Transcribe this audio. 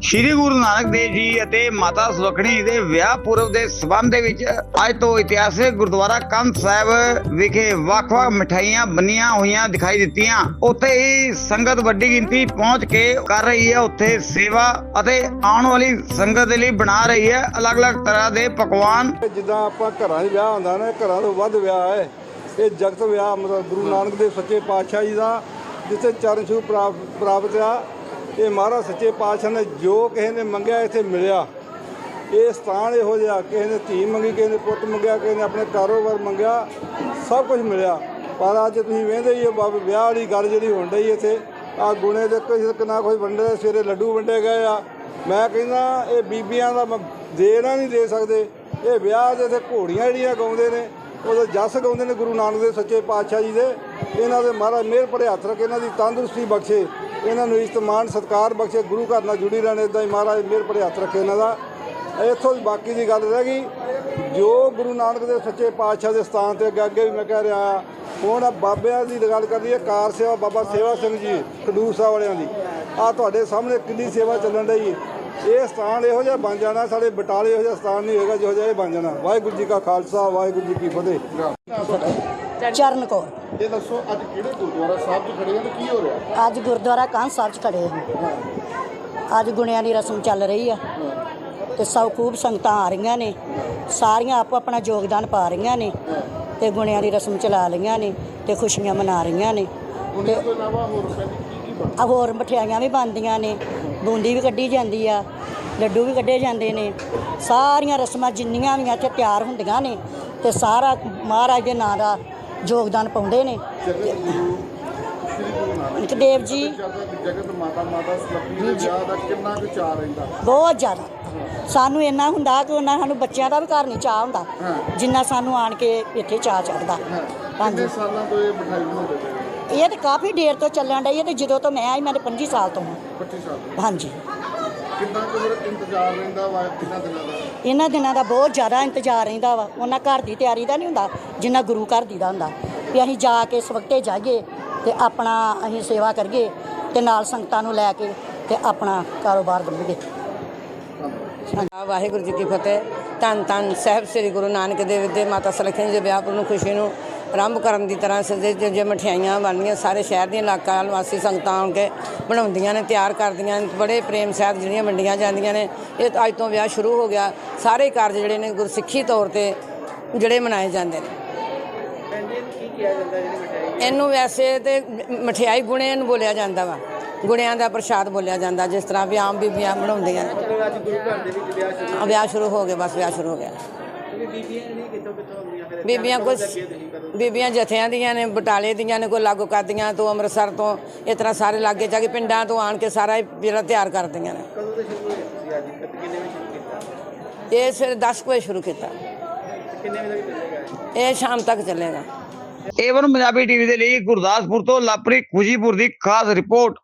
ਸ਼੍ਰੀ ਗੁਰੂ ਨਾਨਕ ਦੇਵ ਜੀ ਅਤੇ ਮਾਤਾ ਸੁਲੱਖਣੀ ਦੇ ਵਿਆਹ ਪੁਰਬ ਦੇ ਸਬੰਧ ਦੇ ਵਿੱਚ ਅੱਜ ਤੋਂ ਇਤਿਹਾਸਿਕ ਗੁਰਦੁਆਰਾ ਕੰਧ ਸਾਹਿਬ ਵਿਖੇ ਵੱਖ-ਵੱਖ ਮਠਾਈਆਂ ਬੰਨੀਆਂ ਹੋਈਆਂ ਦਿਖਾਈ ਦਿੱਤੀਆਂ। ਉੱਥੇ ਹੀ ਸੰਗਤ ਵੱਡੀ ਗਿਣਤੀ ਪਹੁੰਚ ਕੇ ਕਰ ਰਹੀ ਹੈ ਉੱਥੇ ਸੇਵਾ ਅਤੇ ਆਉਣ ਵਾਲੀ ਸੰਗਤ ਦੇ ਲਈ ਬਣਾ ਰਹੀ ਹੈ ਅਲੱਗ-ਅਲੱਗ ਤਰ੍ਹਾਂ ਦੇ ਪਕਵਾਨ। ਜਿੱਦਾਂ ਆਪਾਂ ਘਰਾਂ 'ਚ ਵਿਆਹ ਹੁੰਦਾ ਨਾ, ਘਰਾਂ ਤੋਂ ਵੱਧ ਵਿਆਹ ਹੈ। ਇਹ ਜਗਤ ਵਿਆਹ ਮਤਲਬ ਗੁਰੂ ਨਾਨਕ ਦੇਵ ਸੱਚੇ ਪਾਤਸ਼ਾਹ ਜੀ ਦਾ, ਜਿੱਥੇ ਚਰਨ ਛੂਹ ਪ੍ਰਾਪਤ ਆ ਇਹ ਮਹਾਰਾਜ ਸੱਚੇ ਪਾਤਸ਼ਾਹ ਨੇ ਜੋ ਕਿਸੇ ਨੇ ਮੰਗਿਆ, ਇੱਥੇ ਮਿਲਿਆ। ਇਹ ਸਥਾਨ ਇਹੋ ਜਿਹਾ, ਕਿਸੇ ਨੇ ਧੀ ਮੰਗੀ, ਕਿਸੇ ਨੇ ਪੁੱਤ ਮੰਗਿਆ, ਕਿਸੇ ਨੇ ਆਪਣੇ ਕਾਰੋਬਾਰ ਮੰਗਿਆ, ਸਭ ਕੁਝ ਮਿਲਿਆ। ਪਰ ਅੱਜ ਤੁਸੀਂ ਵੇਖਦੇ ਹੀ ਹੋ, ਬਾਬੇ, ਵਿਆਹ ਵਾਲੀ ਗੱਲ ਜਿਹੜੀ ਹੋਣ ਡਈ ਇੱਥੇ। ਆ ਗੁਣੇ ਦੇ ਕੋਈ ਨਾ ਕੋਈ ਵੰਡੇ ਸਵੇਰੇ ਲੱਡੂ ਵੰਡੇ ਗਏ ਆ। ਮੈਂ ਕਹਿੰਦਾ, ਇਹ ਬੀਬੀਆਂ ਦਾ ਦੇਣਾ ਨਹੀਂ ਦੇ ਸਕਦੇ। ਇਹ ਵਿਆਹ ਦੇ ਤੇ ਘੋੜੀਆਂ ਜਿਹੜੀਆਂ ਗਾਉਂਦੇ ਨੇ ਉਹਦਾ ਜਸ ਗਾਉਂਦੇ ਨੇ ਗੁਰੂ ਨਾਨਕ ਦੇਵ ਸੱਚੇ ਪਾਤਸ਼ਾਹ ਜੀ ਦੇ। ਇਹਨਾਂ ਦੇ ਮਹਾਰਾਜ ਮਿਹਰ ਭਰੇ ਹੱਥ ਰੱਖੇ, ਇਹਨਾਂ ਦੀ ਤੰਦਰੁਸਤੀ ਬਖਸ਼ੇ। ਇਹਨਾਂ ਨੂੰ ਇਸਤਮਾਨ ਸਤਕਾਰ ਬਖਸ਼ੇ ਗੁਰੂ ਘਰ ਨਾਲ ਜੁੜੀ ਰਹਿਣ ਇਦਾਂ ਹੀ ਮਹਾਰਾਜ ਮਿਹਰ ਭਰੇ ਹੱਥ ਰੱਖੇ ਇਹਨਾਂ ਦਾ। ਇੱਥੋਂ ਬਾਕੀ ਦੀ ਗੱਲ ਰਹਿ ਗਈ। ਜੋ ਗੁਰੂ ਨਾਨਕ ਦੇ ਸੱਚੇ ਪਾਤਸ਼ਾਹ ਦੇ ਸਥਾਨ ਤੇ ਅੱਗੇ ਅੱਗੇ ਵੀ ਮੈਂ ਕਹਿ ਰਿਹਾ, ਹੁਣ ਬਾਬਿਆਂ ਦੀ ਗੱਲ ਕਰ ਲਈਏ ਕਾਰ ਸੇਵਾ ਬਾਬਾ ਸੇਵਾ ਸਿੰਘ ਜੀ, ਖਡੂਰ ਸਾਹਿਬ ਵਾਲਿਆਂ ਦੀ। ਆ ਤੁਹਾਡੇ ਸਾਹਮਣੇ ਕਿੰਨੀ ਸੇਵਾ ਚੱਲਣ ਰਹੀ ਇਹ ਸਥਾਨ ਇਹੋ ਜਿਹਾ ਬਣ ਜਾਣਾ, ਸਾਡੇ ਬਟਾਲੇ ਇਹੋ ਜਿਹਾ ਸਥਾਨ ਨਹੀਂ ਹੋਏਗਾ ਜਿਹੋ ਜਿਹਾ ਇਹ ਬਣ ਜਾਣਾ। ਵਾਹਿਗੁਰੂ ਜੀ ਕਾ ਖਾਲਸਾ, ਵਾਹਿਗੁਰੂ ਜੀ ਕੀ ਫਤਿਹ। ਚਰਨ ਕੌਰ। ਇਹ ਦੱਸੋ ਅੱਜ ਕਿਹੜੇ ਗੁਰਦੁਆਰਾ ਸਾਹਿਬ 'ਚ ਖੜੇ ਆ ਤੇ ਕੀ ਹੋ ਰਿਹਾ? ਅੱਜ ਗੁਰਦੁਆਰਾ ਕਾਂਹ ਸਾਹਿਬ 'ਚ ਖੜੇ ਹਾਂ ਅੱਜ ਗੁਣਿਆਂ ਦੀ ਰਸਮ ਚੱਲ ਰਹੀ ਆ। ਤੇ ਸਭ ਖੂਬ ਸੰਗਤਾਂ ਆ ਰਹੀਆਂ ਨੇ। ਸਾਰੀਆਂ ਆਪੋ ਆਪਣਾ ਯੋਗਦਾਨ ਪਾ ਰਹੀਆਂ ਨੇ। ਤੇ ਗੁਣਿਆਂ ਦੀ ਰਸਮ ਚਲਾ ਰਹੀਆਂ ਨੇ ਤੇ ਖੁਸ਼ੀਆਂ ਮਨਾ ਰਹੀਆਂ ਨੇ। ਤੋਂ ਇਲਾਵਾ ਹੋਰ ਕੀ ਕੀ ਆ ਹੋਰ ਮਠਿਆਈਆਂ ਵੀ ਬਣਦੀਆਂ ਨੇ। ਬੂੰਦੀ ਵੀ ਕੱਢੀ ਜਾਂਦੀ ਆ। ਲੱਡੂ ਵੀ ਕੱਢੇ ਜਾਂਦੇ ਨੇ। ਸਾਰੀਆਂ ਰਸਮਾਂ ਜਿੰਨੀਆਂ ਵੀ ਇੱਥੇ ਤਿਆਰ ਹੁੰਦੀਆਂ ਨੇ ਤੇ ਸਾਰਾ ਮਹਾਰਾਜ ਦੇ ਨਾਂ ਦਾ ਯੋਗਦਾਨ ਪਾਉਂਦੇ ਨੇ। ਇੱਕ ਦੇਵ ਜੀ ਜਗਤ ਮਾਤਾ ਮਾਤਾ ਸਲੱਪੀ ਦੇ ਵਿਆਹ ਦਾ ਕਿੰਨਾ ਕੁ ਚਾਅ ਰਹਿੰਦਾ ਬਹੁਤ ਜ਼ਿਆਦਾ। ਸਾਨੂੰ ਇੰਨਾ ਹੁੰਦਾ ਕਿ ਉਹਨਾਂ ਸਾਨੂੰ ਬੱਚਿਆਂ ਦਾ ਵੀ ਘਰ ਨਹੀਂ ਚਾਹ ਹੁੰਦਾ ਜਿੰਨਾ ਸਾਨੂੰ ਆਣ ਕੇ ਇੱਥੇ ਚਾਹ ਚੜਦਾ ਹਾਂਜੀ। ਸਾਲਾਂ ਤੋਂ ਇਹ ਬਣਾਉਂਦੇ ਪਏ ਇਹ ਤਾਂ ਕਾਫੀ ਦੇਰ ਤੋਂ ਚੱਲਣ ਡਈ ਹੈ ਤੇ ਜਦੋਂ ਤੋਂ ਮੈਂ ਆਈ ਮੈਂ ਤਾਂ 25 ਸਾਲ ਤੋਂ ਹਾਂ। 25 ਸਾਲ। ਹਾਂਜੀ। ਕਿੰਨਾ ਕੁ ਫਿਰ ਇੰਤਜ਼ਾਰ ਰਹਿੰਦਾ ਵਾ ਕਿੰਨਾ ਦਿਨਾਂ ਦਾ? ਇਹਨਾਂ ਦਿਨਾਂ ਦਾ ਬਹੁਤ ਜ਼ਿਆਦਾ ਇੰਤਜ਼ਾਰ ਰਹਿੰਦਾ ਵਾ। ਉਹਨਾਂ ਘਰ ਦੀ ਤਿਆਰੀ ਦਾ ਨਹੀਂ ਹੁੰਦਾ ਜਿੰਨਾ ਗੁਰੂ ਘਰ ਦੀ ਦਾ ਹੁੰਦਾ। ਵੀ ਅਸੀਂ ਜਾ ਕੇ ਸਵਖਤੇ ਜਾਈਏ ਤੇ ਆਪਣਾ ਅਸੀਂ ਸੇਵਾ ਕਰੀਏ ਤੇ ਨਾਲ ਸੰਗਤਾਂ ਨੂੰ ਲੈ ਕੇ ਤੇ ਆਪਣਾ ਕਾਰੋਬਾਰ ਕਰੀਏ ਵਾਹਿਗੁਰੂ ਜੀ ਕੀ ਫਤਿਹ। ਧੰਨ ਧੰਨ ਸਾਹਿਬ ਸ੍ਰੀ ਗੁਰੂ ਨਾਨਕ ਦੇਵ ਦੇ ਮਾਤਾ ਸੁਲੱਖਣੀ ਜੀ ਦੇ ਵਿਆਹ ਪੁਰ ਨੂੰ ਖੁਸ਼ੀ ਨੂੰ ਆਰੰਭ ਕਰਨ ਦੀ ਤਰ੍ਹਾਂ ਸਜੇ ਜੋ ਮਠਿਆਈਆਂ ਬਣਦੀਆਂ ਸਾਰੇ ਸ਼ਹਿਰ ਦੀਆਂ ਇਲਾਕਾ ਨਿਵਾਸੀ ਸੰਗਤਾਂ ਆਉਣ ਕੇ ਬਣਾਉਂਦੀਆਂ ਨੇ ਤਿਆਰ ਕਰਦੀਆਂ ਨੇ ਬੜੇ ਪ੍ਰੇਮ ਸਹਿਤ ਜਿਹੜੀਆਂ ਵੰਡੀਆਂ ਜਾਂਦੀਆਂ ਨੇ। ਇਹ ਅੱਜ ਤੋਂ ਵਿਆਹ ਸ਼ੁਰੂ ਹੋ ਗਿਆ। ਸਾਰੇ ਕਾਰਜ ਜਿਹੜੇ ਨੇ ਗੁਰਸਿੱਖੀ ਤੌਰ ਤੇ ਜਿਹੜੇ ਮਨਾਏ ਜਾਂਦੇ ਨੇ। ਇਹਨੂੰ ਵੈਸੇ ਤੇ ਮਠਿਆਈ ਗੁਣੇ ਨੂੰ ਬੋਲਿਆ ਜਾਂਦਾ ਵਾ। ਗੁਣਿਆਂ ਦਾ ਪ੍ਰਸ਼ਾਦ ਬੋਲਿਆ ਜਾਂਦਾ ਜਿਸ ਤਰ੍ਹਾਂ ਵੀ ਆਮ ਬੀਬੀਆਂ ਬਣਾਉਂਦੀਆਂ ਨੇ। ਵਿਆਹ ਸ਼ੁਰੂ ਆ ਵਿਆਹ ਸ਼ੁਰੂ ਹੋ ਗਿਆ ਬਸ ਵਿਆਹ ਸ਼ੁਰੂ ਹੋ ਗਿਆ। ਬੀਬੀਆਂ ਕੁਝ ਬੀਬੀਆਂ ਜਥਿਆਂ ਦੀਆਂ ਨੇ ਬਟਾਲੇ ਦੀਆਂ ਨੇ ਕੋਈ ਲਾਗੋ ਕਰਦੀਆਂ ਤੋਂ ਅੰਮ੍ਰਿਤਸਰ ਤੋਂ ਇਸ ਤਰ੍ਹਾਂ ਸਾਰੇ ਲਾਗੇ ਜਾ ਕੇ ਪਿੰਡਾਂ ਤੋਂ ਆਣ ਕੇ ਸਾਰਾ ਇਹ ਜਿਹੜਾ ਤਿਆਰ ਕਰਦੀਆਂ ਨੇ। ਕਦੋਂ ਤੋਂ ਸ਼ੁਰੂ ਹੋਇਆ ਤੁਸੀਂ ਅੱਜ? ਕਿੰਨੇ ਵਜੇ ਸ਼ੁਰੂ ਕੀਤਾ? ਇਹ ਸਵੇਰੇ 10 ਕੁ ਵਜੇ ਸ਼ੁਰੂ ਕੀਤਾ। ਕਿੰਨੇ ਵਜੇ ਤੱਕ ਚੱਲੇਗਾ ਇਹ? ਸ਼ਾਮ ਤੱਕ ਚੱਲੇਗਾ। ਏਵਨ ਪੰਜਾਬੀ ਟੀਵੀ ਦੇ ਲਈ ਗੁਰਦਾਸਪੁਰ ਤੋਂ ਲਾਪਰੀ ਖੁਸ਼ੀਪੁਰ ਦੀ ਖਾਸ ਰਿਪੋਰਟ।